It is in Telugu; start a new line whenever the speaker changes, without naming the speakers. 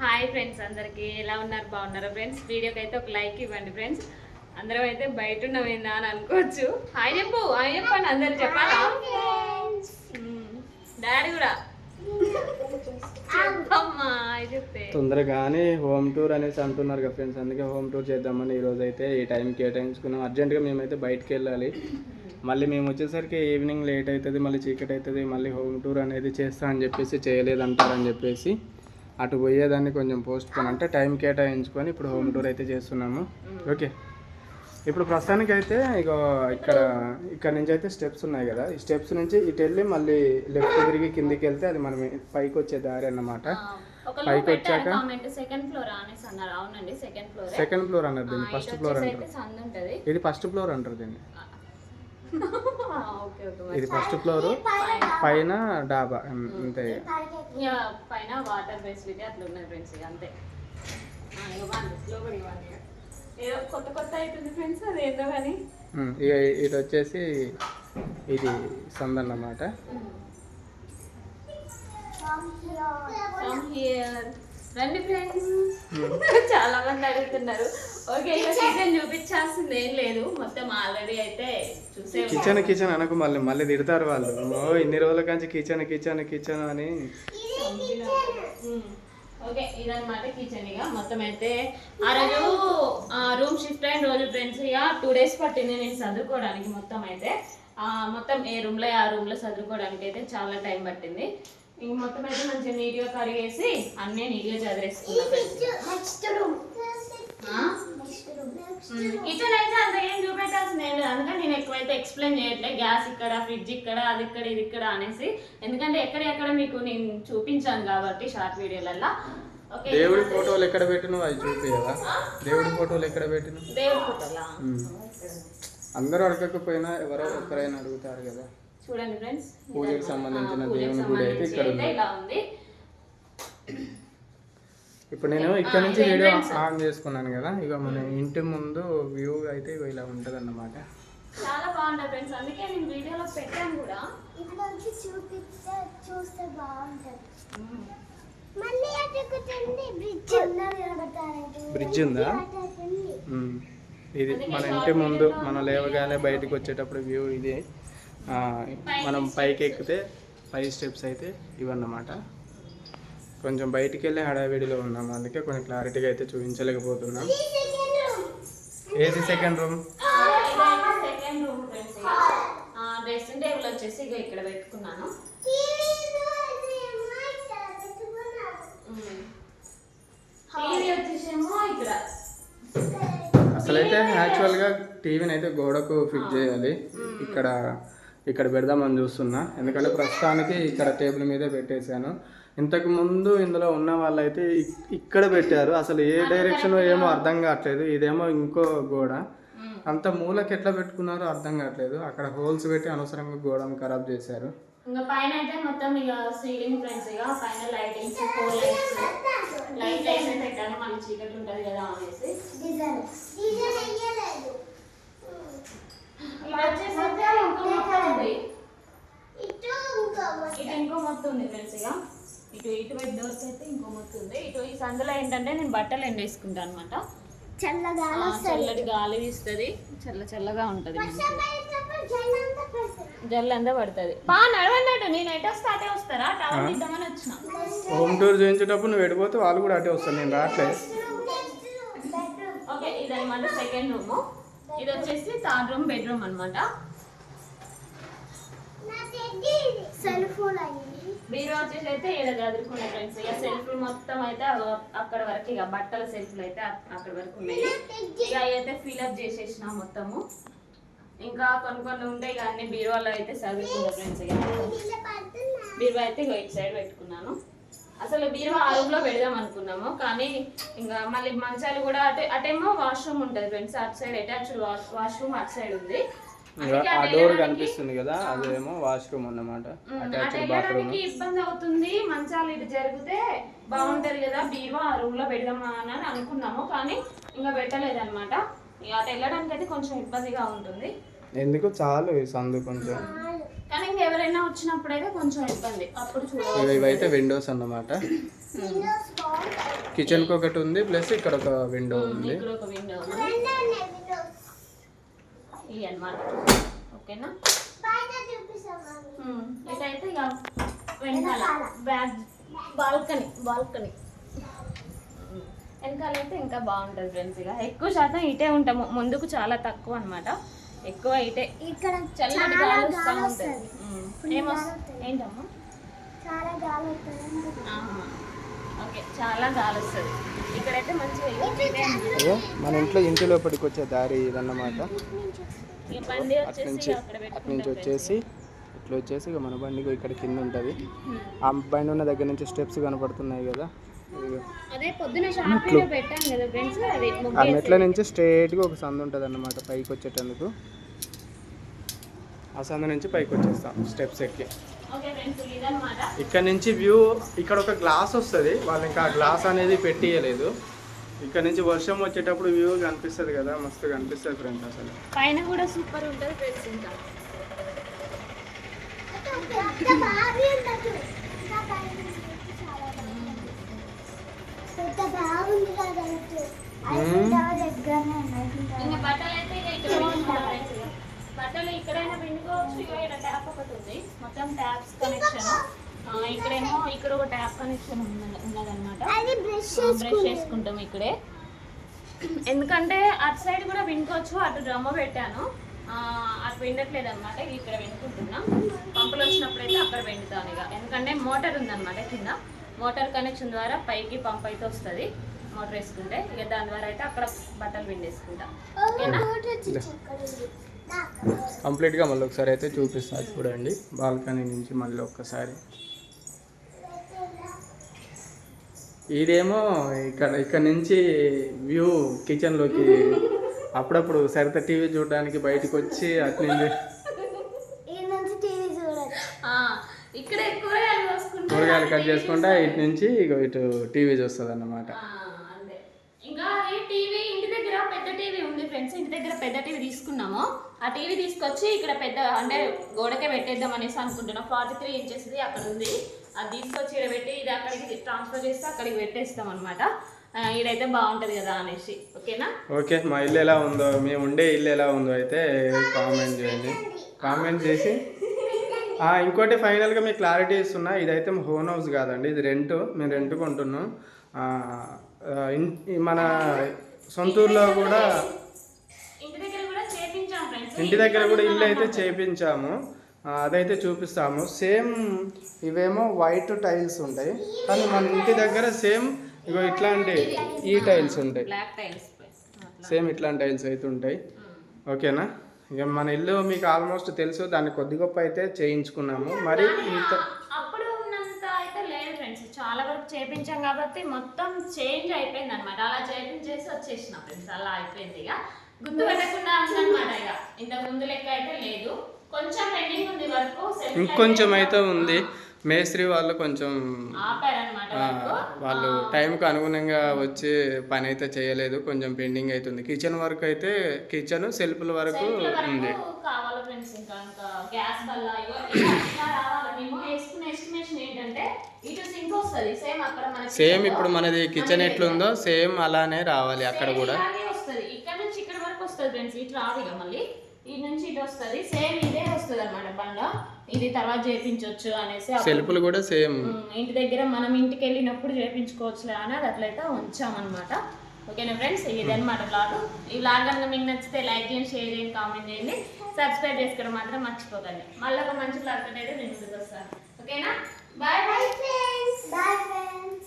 హాయ్ ఫ్రెండ్స్ అందరికి ఎలా ఉన్నారు? బాగున్నారా ఫ్రెండ్స్ వీడియోకి అయితే ఒక లైక్ ఇవ్వండి ఫ్రెండ్స్ అందరం అయితే బయట ఉన్నమైందా అని అనుకోవచ్చు. హాయ్ చెప్పు హాయ్ చెప్పండి అందరు చెప్పాలా? డాడీ కూడా. హాయ్ చెప్తే
తొందరగానే హోమ్ టూర్ అనేసి అంటున్నారు కదా ఫ్రెండ్స్ అందుకే హోమ్ టూర్ చేద్దామని ఈరోజు అయితే ఈ టైం కేటాయించుకున్నాం. అర్జెంటుగా మేమైతే బయటికి వెళ్ళాలి. మళ్ళీ మేము వచ్చేసరికి ఈవినింగ్ లేట్ అవుతుంది మళ్ళీ చీకటి అవుతుంది మళ్ళీ హోమ్ టూర్ అనేది చేస్తా అని చెప్పేసి చేయలేదంటారని చెప్పేసి అటు పోయేదాన్ని కొంచెం పోస్ట్ పోన్ అంటే టైం కేటాయించుకొని ఇప్పుడు హోమ్ టూర్ అయితే చేస్తున్నాము. ఓకే ఇప్పుడు ప్రస్తుతానికి అయితే ఇక ఇక్కడ ఇక్కడ నుంచి అయితే స్టెప్స్ ఉన్నాయి కదా. ఈ స్టెప్స్ నుంచి ఇటు వెళ్ళి మళ్ళీ లెఫ్ట్ తిరిగి కిందికి వెళ్తే అది మనం పైకి వచ్చే దారి అన్నమాట. పైకి వచ్చాక?
సెకండ్ ఫ్లోర్ అన్నారు. అవునండి సెకండ్ ఫ్లోర్
సెకండ్ ఫ్లోర్ అన్నారు దీన్ని ఫస్ట్ ఫ్లోర్ అంటారు. ఇది ఫస్ట్ ఫ్లోర్ అంటారు దీన్ని. ఇది ఫస్ట్ ఫ్లోర్. పైన డాబా. అంతే
ఇక పైన వాటర్ ఫెసిలిటీ అట్లా ఉన్నది ఫ్రెండ్స్ అంతే. ఏదో కొత్త కొత్త అవుతుంది ఫ్రెండ్స్ అది ఏందో కానీ.
ఇక ఇది వచ్చేసి ఇది సంద్ అన్నమాట.
Come here. రండి ఫ్రెండ్స్. చాలా మంది అడుగుతున్నారు. ఓకే ఇక కిచెన్ చూపించాల్సింది ఏం లేదు. మొత్తం ఆల్రెడీ అయితే చూసే
కిచెన్ కిచెన్ అనకు మళ్ళీ మళ్ళీ తిడతారు వాళ్ళు. ఓ ఇన్ని రోజుల కంచి కిచెన్ కిచెన్ కిచెన్ అని.
ఓకే ఇదన్నమాట కిచెన్ ఇక. మొత్తం అయితే ఆ రోజు రూమ్ షిఫ్ట్ అయిన రోజు ఫ్రెండ్స్ ఇక టూ డేస్ పట్టింది నేను చదువుకోవడానికి మొత్తం అయితే. ఆ, మొత్తం ఏ రూమ్లో ఆ రూమ్లో చదువుకోవడానికి అయితే చాలా టైం పట్టింది. ఇంక మొత్తం అయితే మంచిగా నీట్గా కడిగేసి అన్నీ నీట్గా చదివేసుకున్నా. కిచెన్ అయితే అంత ఏం చూపెట్టాల్సింది ఏం లేదు. అందుకని నేను ఎక్కువైతే ఎక్స్ప్లెయిన్ చేయట్లేదు గ్యాస్ ఇక్కడ ఫ్రిడ్జ్ ఇక్కడ అది ఇక్కడ ఇది ఇక్కడ అనేసి. ఎందుకంటే ఎక్కడ ఎక్కడ మీకు నేను చూపించాను కాబట్టి షార్ట్ వీడియోలల్లో
దేవుడి ఫోటోలు ఎక్కడ పెట్టినవు అవి చూపించదా దేవుడి ఫోటోలు ఎక్కడ పెట్టిన?
దేవుడి ఫోటోలా?
అందరూ అడగకపోయినా ఎవరో ఒకరైనా అడుగుతారు కదా.
చూడండి ఫ్రెండ్స్
పూజకి సంబంధించిన దేవుని గుడి అయితే ఇక్కడ ఉంది. ఇప్పుడు నేను ఇక్కడ నుంచి వీడియో ఆన్ చేసుకున్నాను కదా ఇక మన ఇంటి ముందు వ్యూ అయితే ఇగో ఇలా ఉంటుంది అన్నమాట
చాలా బాగుంటుంది ఫ్రెండ్స్ అందుకే నేను వీడియోలో పెట్టాను కూడా.
ఇప్పుడు వచ్చి చూపిస్తే చూస్తే బాగుంటది. మళ్ళీ అటుకుతుంది బ్రిడ్జ్
బ్రిడ్జ్ ఉందా ఉమ్. ఇది మన ఇంటి ముందు మనం లేవగానే బయటకు వచ్చేటప్పుడు వ్యూ ఇది. ఆ, మనం పైకి ఎక్కితే పై స్టెప్స్ అయితే ఇవన్నమాట. కొంచెం బయటికి వెళ్ళి హడావిడిలో ఉన్నాం. అందుకే కొంచెం క్లారిటీగా అయితే చూపించలేకపోతున్నాం. ఏది second room?
Second room friends dressing table వచ్చేసి ఇక ఇక్కడ పెట్టుకున్నాను. టీవీ వచ్చేసేమో ఇక్కడ.
అసలైతే యాక్చువల్గా టీవీని అయితే గోడకు ఫిట్ చేయాలి. ఇక్కడ ఇక్కడ పెడదామని చూస్తున్నా. ఎందుకంటే ప్రస్తుతానికి ఇక్కడ టేబుల్ మీదే పెట్టేశాను. ఇంతకు ముందు ఇందులో ఉన్న వాళ్ళైతే ఇక్- ఇక్కడ పెట్టారు. అసలు ఏ డైరెక్షన్ ఏమో అర్థం కావట్లేదు. ఇదేమో ఇంకో గోడ. అంత మూలకి ఎట్లా పెట్టుకున్నారో అర్థం కావట్లేదు. అక్కడ హోల్స్ పెట్టి అనవసరంగా గోడను ఖరాబ్ చేశారు.
ఇంకా పైన అయితే మొత్తం ఇక సీలింగ్ ఫ్రెండ్స్ ఇక పైన లైటింగ్స్ ఫోర్ లైట్స్ లైట్ అయితే పెట్టాను మన చీకటి ఉంటుంది కదా అనేసి.
డిజైన్ డిజైన్ అయ్యలేదు
ఇది వచ్చేసి అయితే ఇంకో మొత్తం ఉంది
ఇటు ఇంకో
ఇటు ఇంకో మొత్తం ఉంది ఫ్రెండ్స్ ఇక. ఇటు ఇటు వైపు డోర్స్ అయితే ఇంకో మొత్తం ఉంది. ఇటు ఈ సందులో ఏంటంటే నేను బట్టలు ఎండేసుకుంటాను అనమాట
చల్లగా
చల్లటి గాలి తీస్తుంది చల్ల చల్లగా ఉంటుంది
జల్లంతా పడుతుంది.
జల్లంతా పడుతుంది. బా నడవండి నేను ఎటు వస్తే అటే వస్తారా? టవర్ ఇద్దామని వచ్చిన.
హోమ్ టూర్ చేయించేటప్పుడు నువ్వు వెళ్ళిపోతే వాళ్ళు కూడా అటే వస్తారు. నేను రావట్లేదు
ఓకే ఇది అనమాట సెకండ్ రూమ్ ఇది వచ్చేసి థర్డ్ రూమ్ బెడ్రూమ్ అనమాట
సెల్ ఫోన్ అయ్యింది.
బీరో వచ్చేసి అయితే ఇక్కడ చదువుకునే ఫ్రెండ్స్ ఇక సెల్ఫ్లు మొత్తం అయితే అక్కడ వరకు ఇక బట్టల సెల్ఫ్లు అయితే అక్కడ వరకు ఉన్నాయి ఇక అయితే ఫిల్అప్ చేసేసిన మొత్తము. ఇంకా కొన్ని కొన్ని ఉంటాయి ఇక అన్ని బీరువాలో అయితే చదువుకున్నా ఫ్రెండ్స్ ఇక. బీరువా అయితే ఇక ఇటు సైడ్ పెట్టుకున్నాను. అసలు బీరువా ఆ రూమ్లో పెడదాం అనుకున్నాము కానీ ఇంకా మళ్ళీ మంచాలు కూడా అటే అటేమో వాష్రూమ్ ఉంటుంది ఫ్రెండ్స్ అటు సైడ్ అటాచ్డ్ వాష్ వాష్రూమ్ అటు సైడ్ ఉంది.
ఆ డోర్ కనిపిస్తుంది కదా అదేమో వాష్రూమ్ అన్నమాట బాత్రూమ్
ఇబ్బంది అవుతుంది మంచాలు ఇటు జరిగితే బాగుంటది కదా బీరువా ఆ రూమ్లో పెడదామా అని అనుకున్నాము కానీ ఇంకా పెట్టలేదన్నమాట. ఇక అటు వెళ్ళడానికి అయితే కొంచెం ఇబ్బందిగా ఉంటుంది.
ఎందుకు? చాలు ఈ సందు కొంచెం.
కానీ ఇంక ఎవరైనా వచ్చినప్పుడు అయితే కొంచెం ఇబ్బంది. అప్పుడు
ఇవి-
చూడాలి
ఇవైతే విండోస్ అన్నమాట.
బాగుంటాయి
కిచెన్కి ఒకటి ఉంది ప్లస్ ఇక్కడ ఒక విండో ఉంది.
ఇక్కడ ఒక విండో
విండోస్
ఇవి అన్నమాట ఓకేనా? ఇక వెనకాల బ్యాగ్. Balcony balcony. వెనకాల అయితే ఇంకా బాగుంటుంది ఫ్రెండ్స్ ఇక. ఎక్కువ శాతం ఇటే ఉంటాము. ముందుకు చాలా తక్కువ అన్నమాట. ఎక్కువ ఇటే.
ఇక్కడ
చల్లటి
చాలా
గాలి వస్తూ ఉంటుంది. ఏంటమ్మా?
చాలా గాలి వస్తుంది.
ఓకే చాలా గాలి వస్తుంది. ఇక్కడైతే మంచిగా
మన ఇంట్లో ఇంటి లోపలికి వచ్చే దారి ఇదన్నమాట. అటు
వచ్చేసి
నుంచి
అక్కడ
అటు నుంచి వచ్చేసి ఇట్లా వచ్చేసి ఇక మన బండి ఇక్కడ కింద ఉంటుంది. ఆ బండి ఉన్న దగ్గర నుంచి స్టెప్స్ కనపడుతున్నాయి కదా. ఆ మెట్ల నుంచి స్ట్రేట్గా ఒక సందు ఉంటుంది అన్నమాట పైకి వచ్చేటందుకు. ఆ సందు నుంచి పైకి వచ్చేస్తాం స్టెప్స్ ఎక్కి. ఇక్కడ నుంచి వ్యూ ఇక్కడ ఒక గ్లాస్ వస్తుంది. వాళ్ళు ఇంకా ఆ గ్లాస్ అనేది పెట్టియలేదు. ఇక్కడ నుంచి వర్షం వచ్చేటప్పుడు వ్యూ కనిపిస్తుంది కదా మస్తు కనిపిస్తుంది ఫ్రెండ్స్ అసలు.
పైన కూడా సూపర్ ఉంటుంది ఫ్రెండ్స్ ఇంకా. బట్టలు ఇక్కడైనా పిండుకోవచ్చు ఇక ఇక్కడ ట్యాప్ ఒకటి ఉంది. మొత్తం ట్యాప్స్ కనెక్షన్ ఇక్కడేమో ఇక్కడ ఒక ట్యాప్ కనెక్షన్ ఉన్నదన్నమాట.
అది బ్రష్
చేసుకుంటాం ఇక్కడే. ఎందుకంటే అటు సైడ్ కూడా వినుకోవచ్చు అటు డ్రమ్మ పెట్టాను. ఆ, అటు వినట్లేదు అనమాట ఇక్కడ వినుకుంటున్నాం. పంపులు వచ్చినప్పుడు అయితే అక్కడ వెండుతాను ఇక. ఎందుకంటే మోటార్ ఉందన్నమాట కింద. మోటార్ కనెక్షన్ ద్వారా పైకి పంప్ అయితే వస్తుంది. మోటార్ వేసుకుంటే. ఇక దాని ద్వారా అయితే అక్కడ బట్టలు పిండేసుకుంటాం ఓకేనా?
కంప్లీట్గా మళ్ళీ ఒకసారి అయితే చూపిస్తాను చూడండి. బాల్కనీ నుంచి మళ్ళీ ఒక్కసారి. ఇదేమో ఇక్కడ ఇక్కడ నుంచి వ్యూ కిచెన్లోకి అప్పుడప్పుడు సరిత టీవీ చూడడానికి బయటకు వచ్చి అటు నుంచి
ఈ నుంచి టీవీ చూడొచ్చు.
ఆ, ఇక్కడ కూరగాయలు
కట్ చేసుకుంటా ఇటు నుంచి ఇగో ఇటు టీవీ చూస్తుంది అన్నమాట
ఆ, అంతే. ఇంకా టీవీ ఇంటి దగ్గర పెద్ద టీవీ ఉంది ఫ్రెండ్స్. ఇంటి దగ్గర పెద్ద టీవీ తీసుకున్నాము. ఆ టీవీ తీసుకొచ్చి ఇక్కడ పెద్ద అంటే గోడకే పెట్టేద్దాం అనేసి అనుకుంటున్నాం. ఫార్టీ త్రీ ఇంచెస్ది అక్కడ ఉంది. అది తీసుకొచ్చి ఇక్కడ పెట్టి ఇది అక్కడికి ట్రాన్స్ఫర్ చేస్తే అక్కడికి పెట్టేస్తాం అనమాట ఇదైతే బాగుంటుంది కదా అనేసి. ఓకేనా?
ఓకే మా ఇల్లు ఎలా ఉందో మేము ఉండే ఇల్లు ఎలా ఉందో అయితే కామెంట్ చేయండి. కామెంట్ చేసి ఇంకోటి ఫైనల్గా మీకు క్లారిటీ ఇస్తున్నా ఇదైతే హోన్ హౌస్ కాదండి ఇది రెంట్ మేము రెంట్ కొంటున్నాం. మన సొంతూరులో కూడా
ఇంటి దగ్గర కూడా చేపించాం ఫ్రెండ్స్
ఇంటి దగ్గర కూడా ఇల్లు అయితే చేపించాము. అదైతే చూపిస్తాము. సేమ్ ఇవేమో వైట్ టైల్స్ ఉంటాయి. కానీ మన ఇంటి దగ్గర సేమ్ ఇగో ఇట్లాంటి ఈ టైల్స్ ఉంటాయి. సేమ్ ఇట్లాంటి టైల్స్ అయితే ఉంటాయి. ఓకేనా? ఇక మన ఇల్లు మీకు ఆల్మోస్ట్ తెలుసు. దాన్ని కొద్ది గొప్ప అయితే చేయించుకున్నాము. మరి ఇంత
చాలా వరకు చేపించాం కాబట్టి మొత్తం చేంజ్ అయిపోయింది అనమాట అలా చేపించేసి వచ్చేసిన ఫ్రెండ్స్. అలా అయిపోయింది ఇక గుర్తు పెట్టకుండా ఉందన్నమాట ఇక ఇంతకు ముందు లెక్క అయితే లేదు. కొంచెం
ఇంకొంచెం అయితే ఉంది. మేస్త్రి వాళ్ళు కొంచెం వాళ్ళు. టైంకి అనుగుణంగా వచ్చి పని అయితే చేయలేదు. కొంచెం పెండింగ్ అవుతుంది కిచెన్ వరకు అయితే కిచెన్ సెల్ఫ్ల వరకు ఉంది.
సేమ్
ఇప్పుడు మనది కిచెన్ ఎట్లుందో సేమ్ అలానే రావాలి అక్కడ కూడా.
ఇక్కడ నుంచి ఇక్కడ వరకు వస్తుంది ఫ్రెండ్స్. మళ్ళీ. ఇది నుంచి ఇటు వస్తుంది. సేమ్ ఇదే వస్తుంది అనమాట బండ. ఇది తర్వాత చేయించవచ్చు అనేసి
సెల్ఫ్లు కూడా సేమ్.
ఇంటి దగ్గర మనం ఇంటికి వెళ్ళినప్పుడు చేయించుకోవచ్చులే అని అది అట్లయితే ఉంచామన్నమాట. ఓకేనా ఫ్రెండ్స్? ఇదన్నమాట బ్లాగ్. ఈ బ్లాగ్ కనుక మీకు నచ్చితే లైక్ చేయండి షేర్ చేయండి కామెంట్ చేయండి. సబ్స్క్రైబ్ చేసుకోవడం మాత్రం మర్చిపోకండి. మళ్ళీ ఒక మంచి బ్లాగ్ అయితే నేను వస్తాను. ఓకేనా? Bye bye friends bye friends